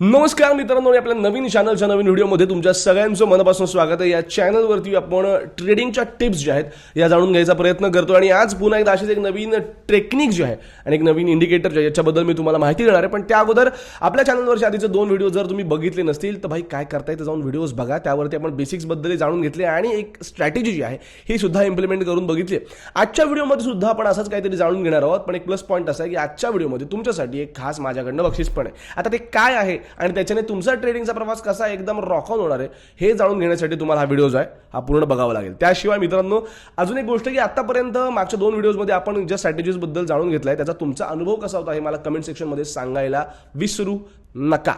नमस्कार मित्रांनो आपल्या नवीन चॅनलच्या नवीन व्हिडिओमध्ये तुमच्या सगळ्यांचं मनापासून स्वागत आहे. या चॅनलवरती आपण ट्रेडिंगच्या टिप्स ज्या आहेत या जाणून घ्यायचा प्रयत्न करतो. आणि आज पुन्हा एकदा अशीच एक नवीन टेक्निक जे आहे आणि एक नवीन इंडिकेटर जे आहे याच्याबद्दल मी तुम्हाला माहिती देणार आहे. पण त्या अगोदर आपल्या चॅनलवरचे आधीचे दोन व्हिडिओ जर तुम्ही बघितले नसतील तर भाई काय करताय येतं जाऊन व्हिडिओज बघा. त्यावरती आपण बेसिक्सबद्दल जाणून घेतले आणि एक स्ट्रॅटेजी जी आहे ही सुद्धा इम्प्लिमेंट करून बघितली. आजच्या व्हिडिओमध्ये सुद्धा आपण असंच काहीतरी जाणून घेणार आहोत. पण एक प्लस पॉईंट असा आहे की आजच्या व्हिडिओमध्ये तुमच्यासाठी एक खास माझ्याकडनं बक्षीस पण आहे. आता ते काय आहे आणि त्याच्याने तुमचा ट्रेडिंगचा प्रवास कसा एकदम रॉकॉन होणार आहे हे जाणून घेण्यासाठी तुम्हाला हा व्हिडिओ आहे हा पूर्ण बघावा लागेल. त्याशिवाय मित्रांनो अजून एक गोष्ट की आतापर्यंत मागच्या दोन व्हिडिओजमध्ये आपण ज्या स्ट्रॅटेजीजबद्दल बद्दल जाणून आहे त्याचा तुमचा अनुभव कसा होता हे मला कमेंट सेक्शनमध्ये सांगायला विसरू. नका.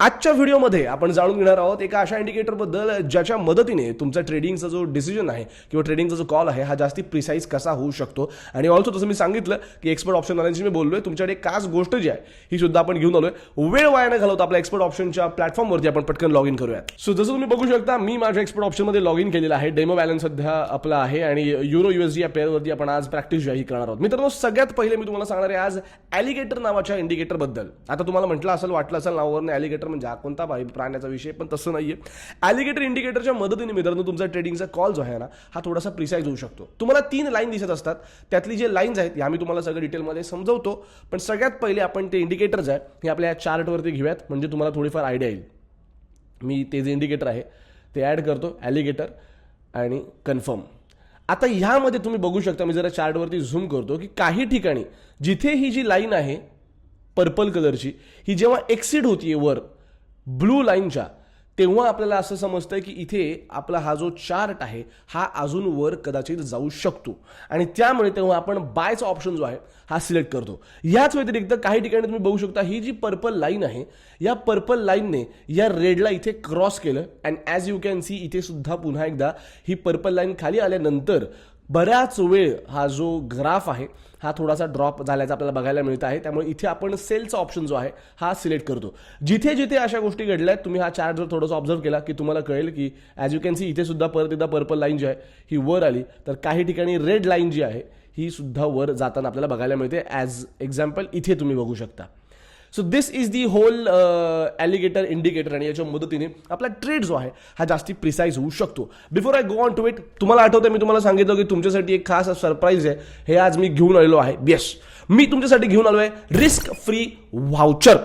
आजच्या व्हिडिओमध्ये आपण जाणून घेणार आहोत एका अशा इंडिकेटरबद्दल ज्याच्या मदतीने तुमचा ट्रेडिंगचा जो डिसिजन आहे किंवा ट्रेडिंगचा जो कॉल आहे हा जास्ती प्रिसाईज कसा होऊ शकतो? आणि ऑल्सो तसं मी सांगितलं की एक्सपर्ट ऑप्शन वाल्यांशी मी बोललोय तुमच्याकडे खास गोष्ट जी आहे ही सुद्धा आपण घेऊन आलोय. वेळ वाया न घालवता आपल्या एक्सपर्ट ऑप्शनच्या प्लॅटफॉर्मवरती आपण पटकन लॉग इन करूयात. सो जसं तुम्ही बघू शकता मी माझ्या एक्सपर्ट ऑप्शनमध्ये लॉग इन केलेलं आहे. डेमो बॅलन्स सध्या आपला आहे आणि युरो युएसडी या पेअरवरती आपण आज प्रॅक्टिस जी करणार आहोत. मित्रांनो सगळ्यात पहिले मी तुम्हाला सांगणार आहे आज ॲलिगेटर नावाच्या इंडिकेटरबद्दल आता तुम्हाला म्हटलं असेल वाटलं असेल नावावरून ॲलिगेटर म्हणजे हा कोणता भाई प्राण्याचा विषय पण तसं नाहीये. ॲलिगेटर इंडिकेटरच्या मदतीने मित्रांनो तुमचा ट्रेडिंगचा कॉल जो आहे ना हा थोडासा प्रिसाईज होऊ शकतो. तुम्हाला तीन लाईन दिसत असतात. त्यातली जे लाईन्स आहेत ह्या मी तुम्हाला सगळं डिटेलमध्ये समजवतो. पण सगळ्यात पहिले आपण ते इंडिकेटर्स आहे हे आपल्या या चार्टवरती घेऊयात. म्हणजे तुम्हाला थोडीफार आयडिया येईल. मी ते जे इंडिकेटर आहे ते ॲड करतो. ॲलिगेटर आणि कन्फर्म आता ह्यामध्ये तुम्ही बघू शकता मी जरा चार्टवरती झूम करतो की काही ठिकाणी जिथे ही जी लाईन आहे पर्पल कलरची ही जेव्हा एक्सिड होतीये वर ब्लू लाईनच्या तेव्हा आपल्याला असं समजतं की इथे आपला हा जो चार्ट आहे हा अजून वर कदाचित जाऊ शकतो. आणि त्यामुळे तेव्हा आपण बायचा ऑप्शन जो आहे हा सिलेक्ट करतो. याच व्यतिरिक्त काही ठिकाणी तुम्ही बघू शकता ही जी पर्पल लाईन आहे या पर्पल लाईनने या रेडला इथे क्रॉस केलं. And as you can see इथे सुद्धा पुन्हा एकदा ही पर्पल लाईन खाली आल्यानंतर बऱ्याच वेळ हा जो ग्राफ आहे हा थोडासा ड्रॉप झाल्याचा आपल्याला बघायला मिळत आहे. त्यामुळे इथे आपण सेलचा ऑप्शन जो आहे हा सिलेक्ट करतो. जिथे जिथे अशा गोष्टी घडल्या आहेत तुम्ही हा चार्ट जर थोडंसं ऑब्झर्व केला की तुम्हाला कळेल की ॲज यू कॅन सी इथे सुद्धा परत एकदा पर्पल लाईन जी आहे ही वर आली. तर काही ठिकाणी रेड लाईन जी आहे ही सुद्धा वर जाताना आपल्याला बघायला मिळते. ॲज एक्झाम्पल इथे तुम्ही बघू शकता. So this is the whole alligator indicator आणि याच्या मदतीने आपला ट्रेड जो आहे हा जास्ती प्रिसाईज होऊ शकतो. Before I go on to it तुम्हाला आठवतं मी तुम्हाला सांगितलं की तुमच्यासाठी एक खास सरप्राईज आहे. हे आज मी घेऊन आलेलो आहे. येस मी तुमच्यासाठी घेऊन आलो आहे risk free voucher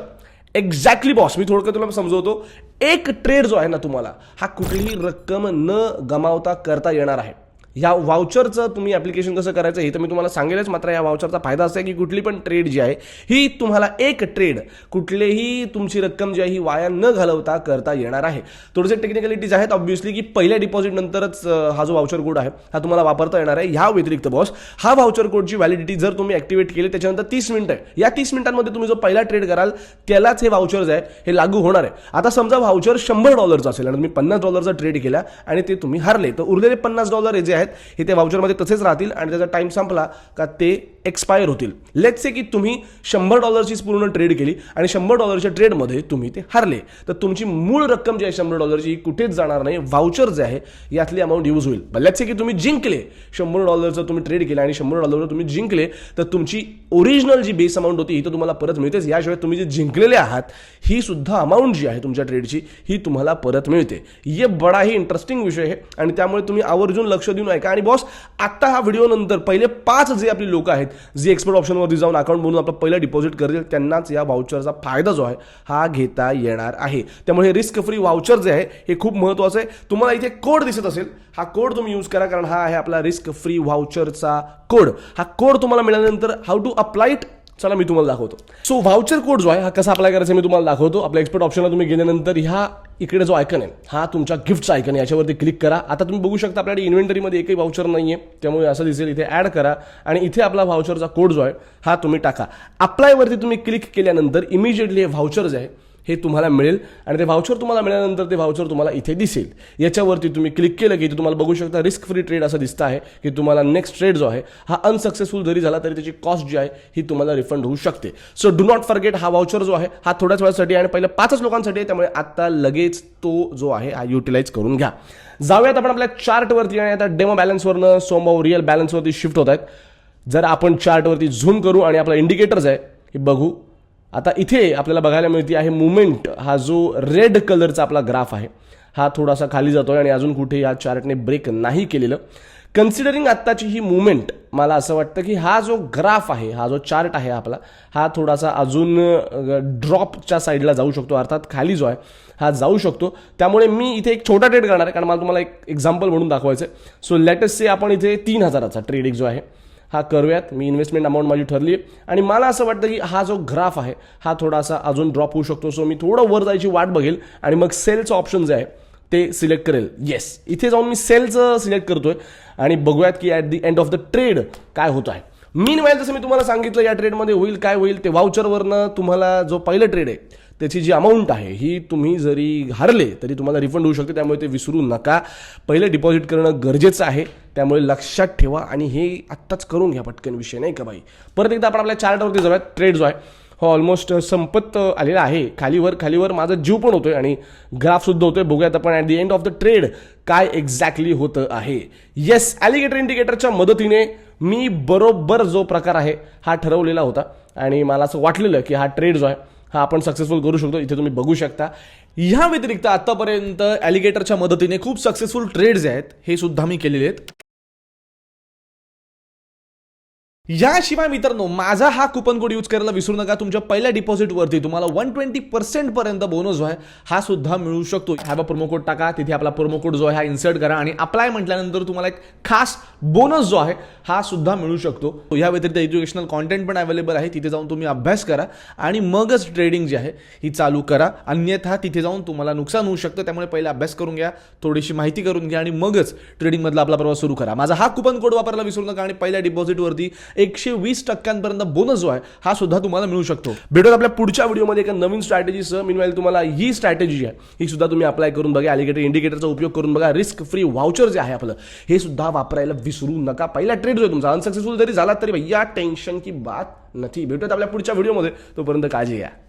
exactly boss मी थोडक्यात तुला समजवतो. एक ट्रेड जो आहे ना तुम्हाला हा कुठलीही रक्कम न गमावता करता येणार आहे. या वाउचरचं तुम्ही ॲप्लिकेशन कसं करायचं हे तर मी तुम्हाला सांगेलच. मात्र या वाउचरचा फायदा असा आहे की कुठली पण ट्रेड जी आहे ही तुम्हाला एक ट्रेड कुठलेही तुमची रक्कम जी आहे ही वाया न घालवता करता येणार आहे. थोडेसे टेक्निकलिटीज आहेत. ऑब्व्हियसली की पहिल्या डिपॉझिट नंतरच हा जो वाउचर कोड आहे हा तुम्हाला वापरता येणार आहे. ह्या व्यतिरिक्त बॉस हा वाउचर कोडची व्हॅलिडिटी जर तुम्ही ॲक्टिवेट केली त्याच्यानंतर तीस मिनिटं आहे. या तीस मिनिटांमध्ये तुम्ही जो पहिला ट्रेड कराल त्यालाच हे वाउचर्स आहे हे लागू होणार आहे. आता समजा व्हाउचर शंभर डॉलरचा असेल आणि तुम्ही पन्नास डॉलरचा ट्रेड केला आणि ते तुम्ही हारले तर उरलेले पन्नास डॉलर हे जे आहेत हे त्या वाउचरमध्ये तसेच राहतील आणि त्याचा टाईम संपला का ते एक्सपायर होतील. लेट्स से की तुम्ही शंभर डॉलरचीच पूर्ण ट्रेड केली आणि शंभर डॉलरच्या ट्रेडमध्ये तुम्ही ते हारले. तर तुमची मूळ रक्कम जी आहे शंभर डॉलरची ही कुठेच जाणार नाही. व्हाउचर जे आहे यातली अमाऊंट यूज होईल. लेट्स से की तुम्ही जिंकले. शंभर डॉलरचं तुम्ही ट्रेड केला आणि शंभर डॉलरवर तुम्ही जिंकले तर तुमची ओरिजिनल जी बेस अमाऊंट होती ही तर तुम्हाला परत मिळतेच. याशिवाय तुम्ही जे जिंकलेले आहात ही सुद्धा अमाऊंट जी आहे तुमच्या ट्रेडची ही तुम्हाला परत मिळते. ये बडा ही इंटरेस्टिंग विषय आहे. आणि त्यामुळे तुम्ही आवर्जून लक्ष देऊन ऐका. आणि बॉस आता हा व्हिडिओ नंतर पहिले पाच जे आपली लोक आहेत जी एक्सपर्ट ऑप्शनवरती जाऊन अकाउंट बनवून आपलं पहिलं डिपॉझिट करतील त्यांनाच या व्हाउचरचा फायदा जो आहे हा घेता येणार आहे. त्यामुळे हे रिस्क फ्री व्हाउचर जे आहे हे खूप महत्त्वाचं आहे. तुम्हाला इथे कोड दिसत असेल हा कोड तुम्ही यूज करा कारण हा आहे आपला रिस्क फ्री व्हाउचरचा कोड हा कोड तुम्हाला मिळाल्यानंतर हाऊ टू अप्लाय इट चला मी तुम्हाला दाखवतो. सो व्हाउचर कोड जो आहे हा कसा अप्लाय करायचा मी तुम्हाला दाखवतो. आपल्या एक्सपर्ट ऑप्शनला तुम्ही गेल्यानंतर ह्या इकडे जो आयकन आहे हा तुमच्या गिफ्टचा आयकन आहे. याच्यावरती क्लिक करा. आता तुम्ही बघू शकता आपल्याकडे इन्व्हेंटरीमध्ये एकही व्हाउचर नाही आहे त्यामुळे असं दिसेल इथे ॲड करा. आणि इथे आपला व्हाउचरचा कोड जो आहे हा तुम्ही टाका. अप्लायवरती तुम्ही क्लिक केल्यानंतर इमिजिएटली हे व्हाउचर जे आहे. हे तुम्हाला मिळेल आणि ते व्हाउचर तुम्हाला मिळाल्यानंतर ते व्हाउचर तुम्हाला इथे दिसेल. याच्यावरती तुम्ही क्लिक केलं की इथे तुम्हाला बघू शकता रिस्क फ्री ट्रेड असं दिसतं आहे की तुम्हाला नेक्स्ट ट्रेड जो आहे हा अनसक्सेसफुल जरी झाला तरी त्याची कॉस्ट जी आहे ही तुम्हाला रिफंड होऊ शकते. सो डू नॉट फॉरगेट हा व्हाउचर जो आहे हा थोड्याच वेळासाठी आणि पहिल्या पाचच लोकांसाठी आहे त्यामुळे आत्ता लगेच तो जो आहे हा युटिलाइज करून घ्या. जाऊयात आपण आपल्या चार्टवरती आणि आता डेमो बॅलन्सवरनं सोमभाऊ रिअल बॅलन्सवरती शिफ्ट होत आहेत. जर आपण चार्टवरती झूम करू आणि आपला इंडिकेटर्स आहे हे बघू. आता इथे आपल्याला बघायला मिळते आहे मुमेंट. हा जो रेड कलरचा आपला ग्राफ आहे हा थोडासा खाली जातो आहे आणि अजून कुठे या चार्टने ब्रेक नाही केलेलं. कन्सिडरिंग आत्ताची ही मुवमेंट मला असं वाटतं की हा जो ग्राफ आहे हा जो चार्ट आहे आपला हा थोडासा अजून ड्रॉपच्या साईडला जाऊ शकतो अर्थात खाली जो आहे हा जाऊ शकतो. त्यामुळे मी इथे एक छोटा ट्रेड करणार आहे कारण मला तुम्हाला एक एक्झाम्पल म्हणून दाखवायचं आहे सो लेटेस्ट से आपण इथे तीन हजाराचा ट्रेडिंग जो आहे हा करूयात. मी इन्व्हेस्टमेंट अमाऊंट माझी ठरली. आहे आणि मला असं वाटतं की हा जो ग्राफ आहे हा थोडासा अजून ड्रॉप होऊ शकतो. सो मी थोडं वर जायची वाट बघेल आणि मग सेलचं ऑप्शन जे आहे ते सिलेक्ट करेल. येस इथे जाऊन मी सेलचं सिलेक्ट करतोय. आणि बघूयात की at the end of the trade काय होत आहे. मीन वाईल जसं मी तुम्हाला सांगितलं या ट्रेडमध्ये होईल काय होईल ते व्हाउचरवरनं तुम्हाला जो पहिलं ट्रेड आहे त्याची जी अमाऊंट आहे ही तुम्ही जरी हारले तरी तुम्हाला रिफंड होऊ शकते. त्यामुळे ते विसरू नका. पहिले डिपॉझिट करणं गरजेचं आहे. त्यामुळे लक्षात ठेवा आणि हे आत्ताच करून घ्या पटकन विषय नाही का बाई? परत एकदा आपण आपल्या चार्टवरती जाऊयात. ट्रेड जो आहे हो ऑलमोस्ट संपत आलेला आहे. खालीवर खालीवर माझा जीव पण होतोय आणि ग्राफसुद्धा होतोय. बघूयात आपण at the end of the trade काय एक्झॅक्टली होतं आहे. येस ॲलिगेटर इंडिकेटरच्या मदतीने मी बरोबर जो प्रकार आहे हा ठरवलेला होता. आणि मला असं वाटलेलं की हा ट्रेड जो आहे हा आपण सक्सेसफुल करू शकतो. इथे तुम्ही बघू शकता. ह्या व्यतिरिक्त आतापर्यंत ॲलिगेटरच्या मदतीने खूप सक्सेसफुल ट्रेड्स आहेत. हे सुद्धा मी केलेले आहेत. याशिवाय मित्रांनो माझा हा कुपन कोड यूज करायला विसरू नका. तुमच्या पहिल्या डिपॉझिटवरती तुम्हाला वन ट्वेंटी पर्सेंट पर्यंत बोनस जो आहे हा सुद्धा मिळू शकतो. ह्या प्रोमो कोड टाका तिथे आपला प्रोमो कोड जो आहे हा इन्सर्ट करा आणि अप्लाय म्हटल्यानंतर तुम्हाला एक खास बोनस जो आहे हा सुद्धा मिळू शकतो. या व्यतिरिक्त एज्युकेशनल कॉन्टेंट पण अवेलेबल आहे. तिथे जाऊन तुम्ही अभ्यास करा आणि मगच ट्रेडिंग जी आहे ही चालू करा. अन्यथा तिथे जाऊन तुम्हाला नुकसान होऊ शकतं. त्यामुळे पहिला अभ्यास करून घ्या थोडीशी माहिती करून घ्या आणि मगच ट्रेडिंगमधला आपला प्रवास सुरू करा. माझा हा कुपन कोड वापरायला विसरू नका आणि पहिल्या डिपॉझिटवरती एकशे वीस टक्क्यांपर्यंत बोनस जो आहे हा सुद्धा तुम्हाला मिळू शकतो. भेटत आपल्या पुढच्या व्हिडिओमध्ये एका नवीन स्ट्रॅटेजीसह मिनवाईल तुम्हाला ही स्ट्रॅटेजी आहे ही सुद्धा तुम्ही अप्लाय करून बघा. अलिगेटर इंडिकेटरचा उपयोग करून बघा. रिस्क फ्री व्हाउचर जे आहे आपलं हे सुद्धा वापरायला विसरू नका. पहिला ट्रेड जो आहे तुमचा अनसक्सेसफुल जरी झाला तरी भैया टेन्शन की बात नथी. भेटूयात आपल्या पुढच्या व्हिडिओमध्ये. तोपर्यंत काळजी घ्या.